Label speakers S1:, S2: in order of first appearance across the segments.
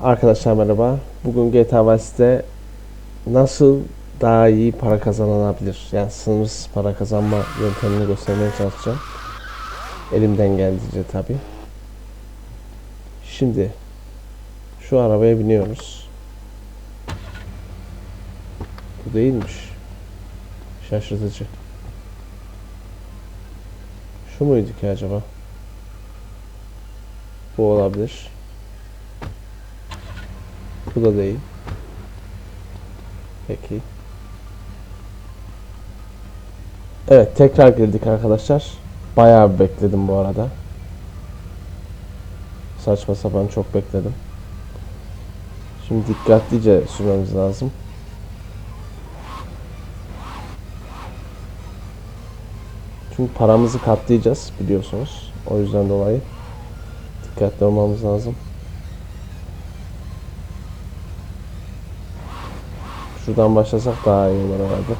S1: Arkadaşlar merhaba. Bugün GTA Vice'de nasıl daha iyi para kazanılabilir? Yani sınırsız para kazanma yöntemini göstermeye çalışacağım. Elimden geldiğince tabi. Şimdi şu arabaya biniyoruz. Bu değilmiş. Şaşırtıcı. Şu muydu ki acaba? Bu olabilir. Bu da değil. Peki. Evet tekrar girdik arkadaşlar. Bayağı bekledim bu arada. Saçma sapan çok bekledim. Şimdi dikkatlice sürmemiz lazım. Çünkü paramızı katlayacağız biliyorsunuz. O yüzden dolayı dikkatli olmamız lazım. Şuradan başlasak daha iyi olur herhalde.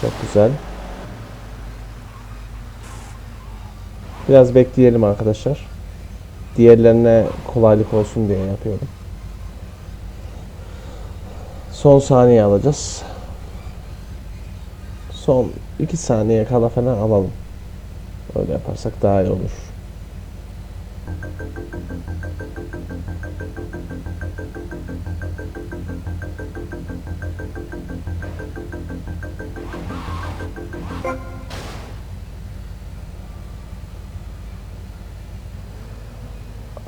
S1: Çok güzel. Biraz bekleyelim arkadaşlar. Diğerlerine kolaylık olsun diye yapıyorum. Son saniye alacağız. Son 2 saniye kala falan alalım. Öyle yaparsak daha iyi olur.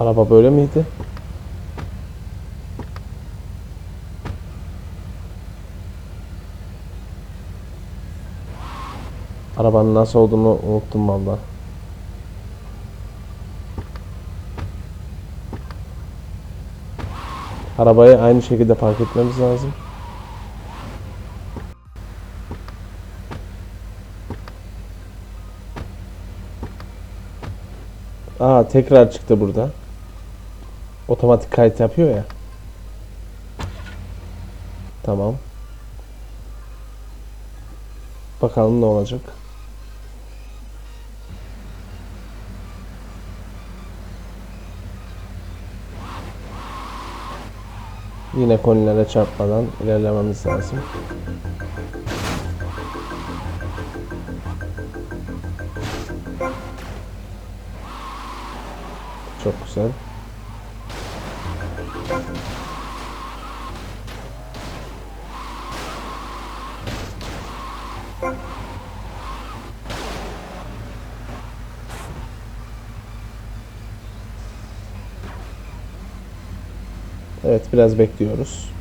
S1: Araba böyle miydi? Arabanın nasıl olduğunu unuttum valla. Arabayı aynı şekilde park etmemiz lazım. Aa tekrar çıktı burada. Otomatik kayıt yapıyor ya. Tamam. Bakalım ne olacak. Yine konilere çarpmadan ilerlememiz lazım. Çok güzel. Evet biraz bekliyoruz.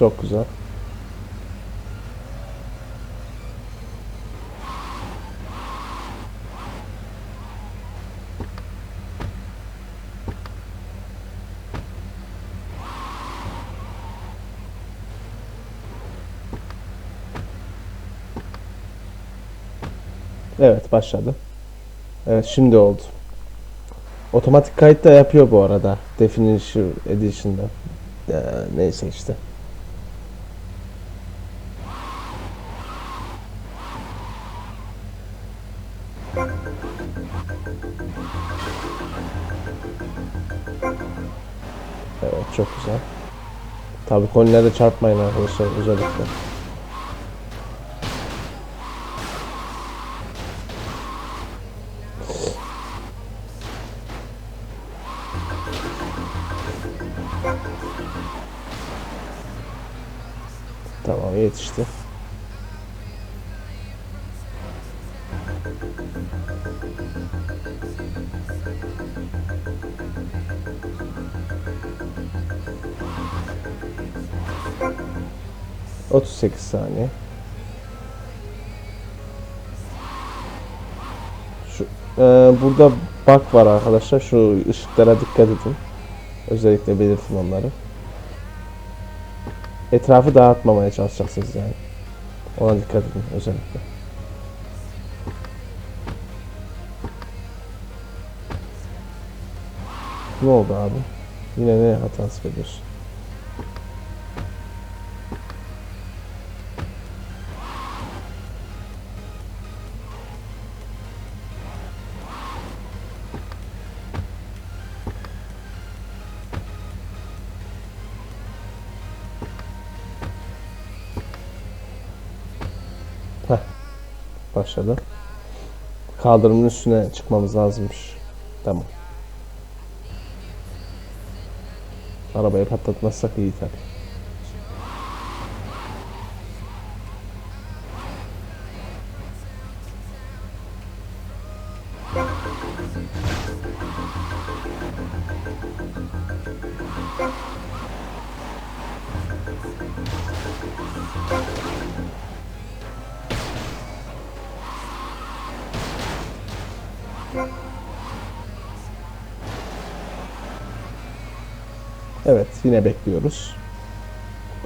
S1: Çok güzel. Evet başladı. Evet şimdi oldu. Otomatik kayıt da yapıyor bu arada. Definition Edition'da. Ee, neyse işte. Çok güzel. Tabii konilere çarpmayın arkadaşlar özellikle. 38 saniye. Şu, e, burada bak var arkadaşlar. Şu ışıklara dikkat edin. Özellikle belirtin onları. Etrafı dağıtmamaya çalışacaksınız yani. Ona dikkat edin özellikle. Ne oldu abi? Yine ne hatası veriyorsun? Başladı. Kaldırımın üstüne çıkmamız lazımmış. Tamam. Arabayı patlatmazsak iyi tabii. Evet yine bekliyoruz.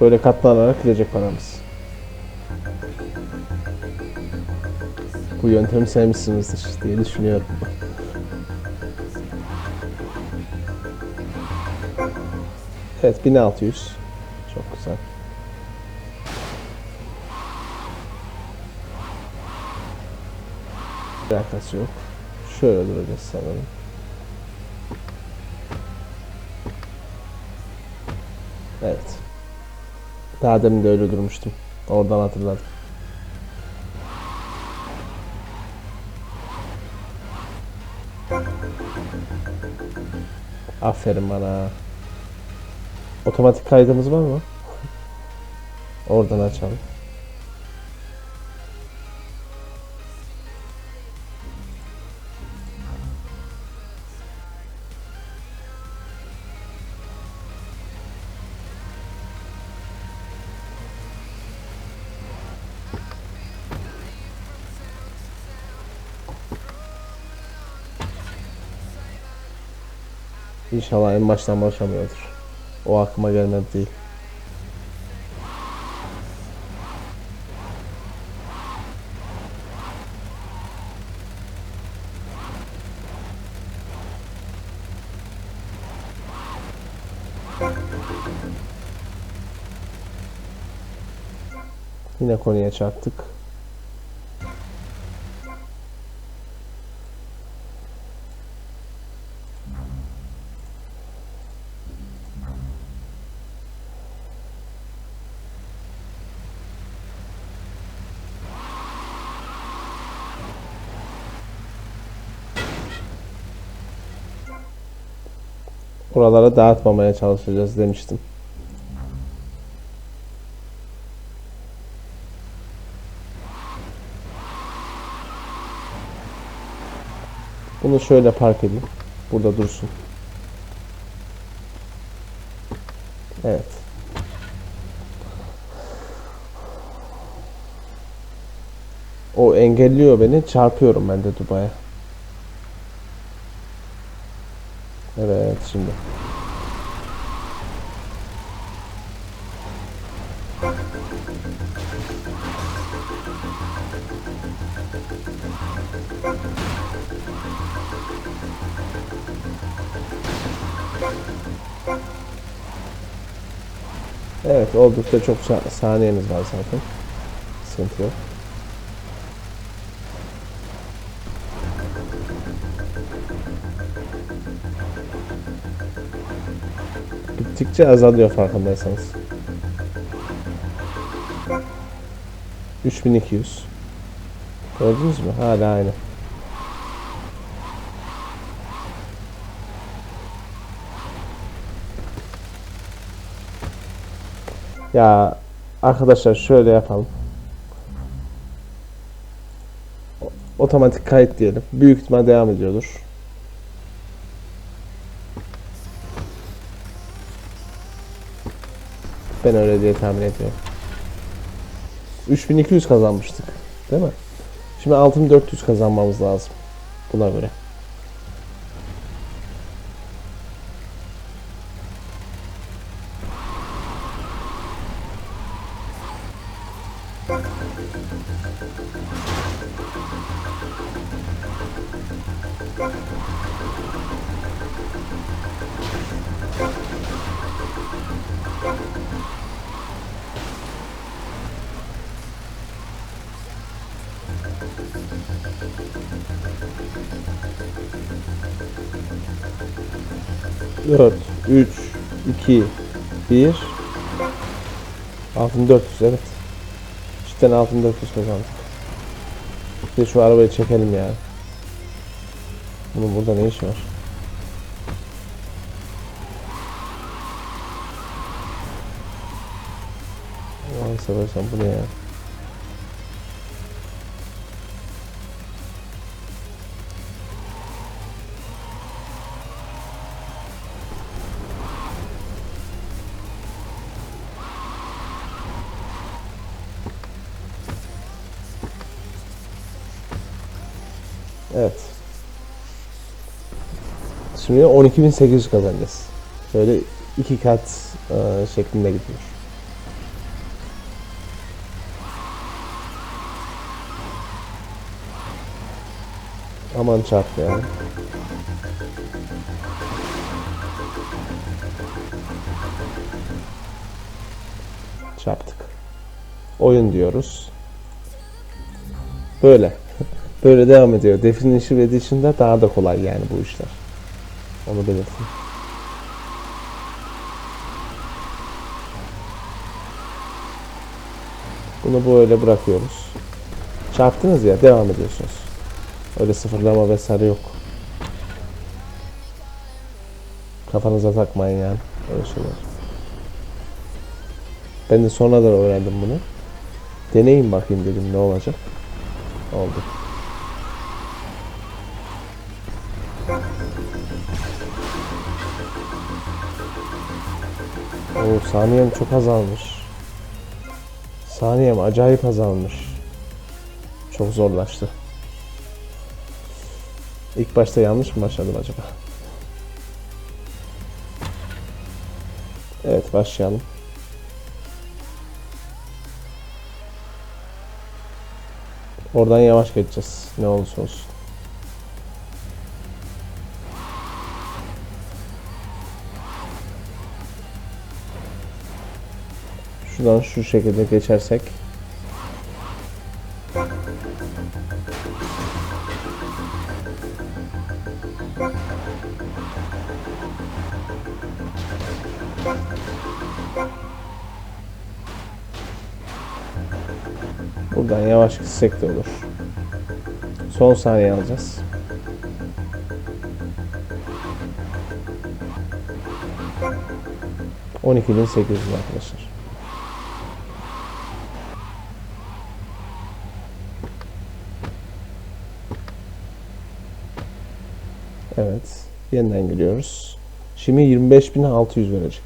S1: Böyle katlanarak gidecek paramız. Bu yöntemi sevmişsinizdir diye düşünüyorum. Evet 1600. Çok güzel. Alakası yok. Şöyle duracağız sanırım. Evet. Daha demin de öyle durmuştum. Oradan hatırladım. Aferin bana. Otomatik kaydımız var mı? Oradan açalım. İnşallah en baştan başlamıyordur. O aklıma gelmedi değil. Yine konuya çarptık. Buralara dağıtmamaya çalışacağız demiştim. Bunu şöyle park edeyim. Burada dursun. Evet. O engelliyor beni. Çarpıyorum ben de Dubai'ye. Evet şimdi. Evet oldukça çok sa- saniyemiz var zaten. Sıkıntı yok. Gittikçe azalıyor farkındaysanız. 3200 Gördünüz mü? Hala aynı. Ya arkadaşlar şöyle yapalım. Otomatik kayıt diyelim. Büyük ihtimal devam ediyordur. Ben öyle diye tahmin ediyorum. 3200 kazanmıştık. Değil mi? Şimdi 6400 kazanmamız lazım. Buna göre. Dört, üç, iki, bir. Altın 400 evet. Cidden altın 400 kazandık. Bir şu arabayı çekelim ya. Bunun burada ne işi var? Allah'ını seversen bu ne ya? Evet. Şimdi 12.800 kazanacağız. Böyle iki kat e, şeklinde gidiyor. Aman çarp ya. Çarptık. Oyun diyoruz. Böyle. Böyle devam ediyor. Definition Edition'da daha da kolay yani bu işler. Onu belirteyim. Bunu böyle bırakıyoruz. Çarptınız ya devam ediyorsunuz. Öyle sıfırlama vesaire yok. Kafanıza takmayın yani. Öyle şeyler. Ben de sonradan öğrendim bunu. Deneyin bakayım dedim ne olacak. Oldu. Oo, saniyem çok azalmış. Saniyem acayip azalmış. Çok zorlaştı. İlk başta yanlış mı başladım acaba? Evet başlayalım. Oradan yavaş geçeceğiz. Ne olursa olsun. Şuradan şu şekilde geçersek. Buradan yavaş gitsek de olur. Son saniye alacağız. On iki bin sekiz yüz arkadaşlar. Evet. Yeniden giriyoruz. Şimdi 25.600 verecek.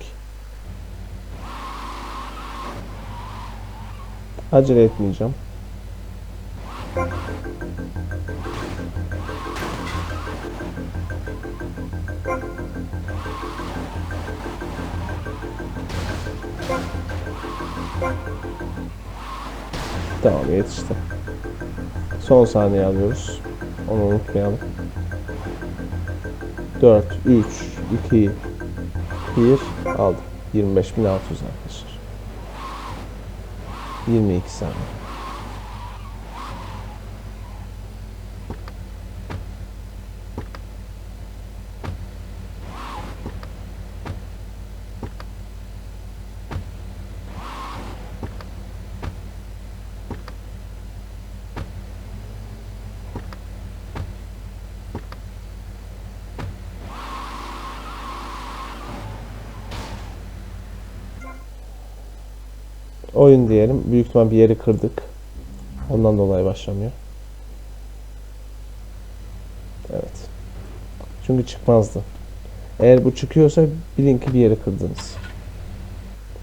S1: Acele etmeyeceğim. Tamam yetişti. Son saniye alıyoruz. Onu unutmayalım. 4, 3, 2, 1 aldım. 25.600 arkadaşlar. 22 saniye. Oyun diyelim. Büyük ihtimal bir yeri kırdık. Ondan dolayı başlamıyor. Evet. Çünkü çıkmazdı. Eğer bu çıkıyorsa bilin ki bir yeri kırdınız.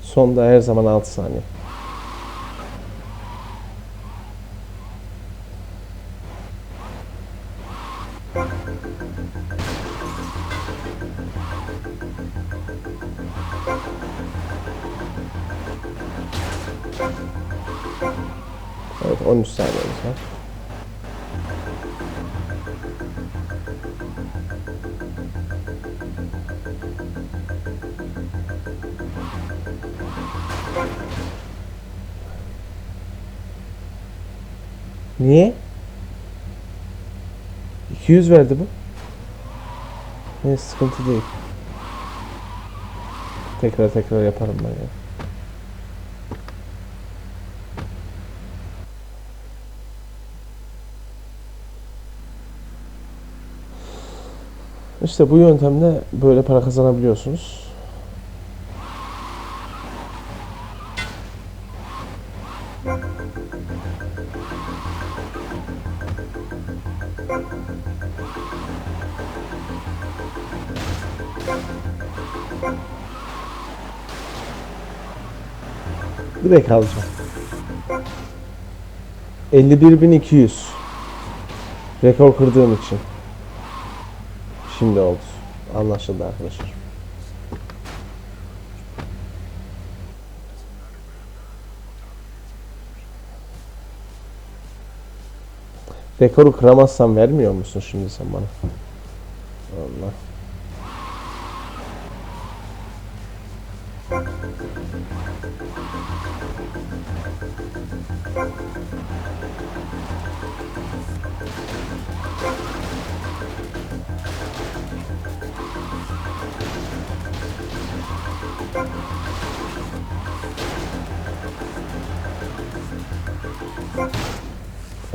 S1: Sonda her zaman 6 saniye. Niye? 200 verdi bu. Neyse sıkıntı değil. Tekrar tekrar yaparım ben ya. İşte bu yöntemle böyle para kazanabiliyorsunuz. Direkt alacağım. 51.200 Rekor kırdığım için. Şimdi oldu. Anlaşıldı arkadaşlar. Rekoru kıramazsam vermiyor musun şimdi sen bana? Allah.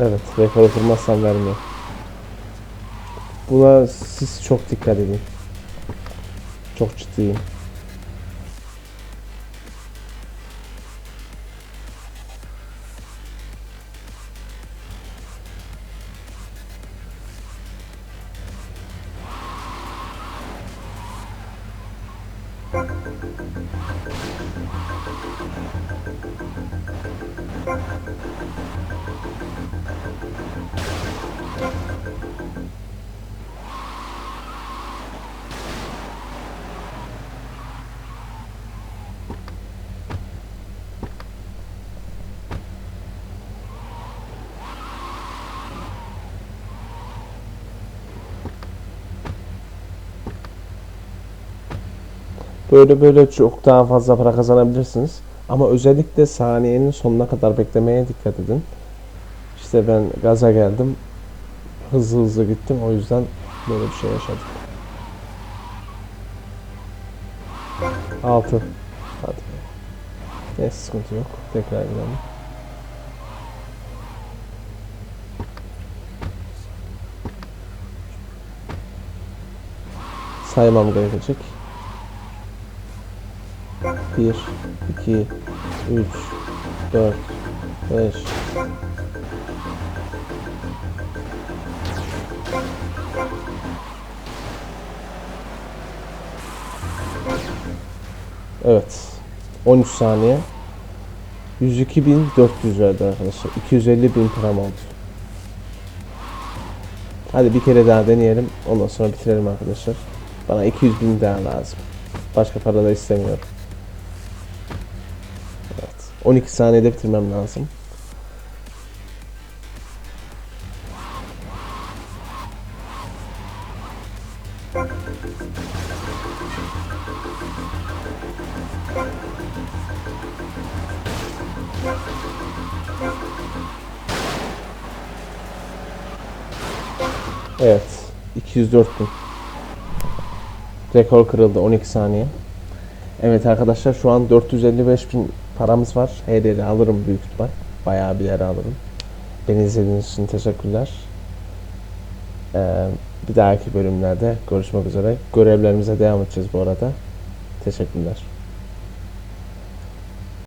S1: Evet, rekoru kırmazsam vermiyor. Buna siz çok dikkat edin. Çok ciddiyim. Böyle böyle çok daha fazla para kazanabilirsiniz. Ama özellikle saniyenin sonuna kadar beklemeye dikkat edin. İşte ben gaza geldim. Hızlı hızlı gittim. O yüzden böyle bir şey yaşadım. 6. Hadi. Neyse sıkıntı yok. Tekrar gidelim. Saymam gerekecek. 1, 2, 3, 4, 5, Evet. 13 saniye. 102.400 verdi arkadaşlar. 250.000 param oldu. Hadi bir kere daha deneyelim. Ondan sonra bitirelim arkadaşlar. Bana 200.000 daha lazım. Başka para da istemiyorum. Evet. 12 saniyede bitirmem lazım. Evet. 204 bin. Rekor kırıldı 12 saniye. Evet arkadaşlar şu an 455 bin paramız var. Yeri alırım büyük ihtimal. Bayağı bir yer alırım. Beni izlediğiniz için teşekkürler. Ee, bir dahaki bölümlerde görüşmek üzere. Görevlerimize devam edeceğiz bu arada. Teşekkürler.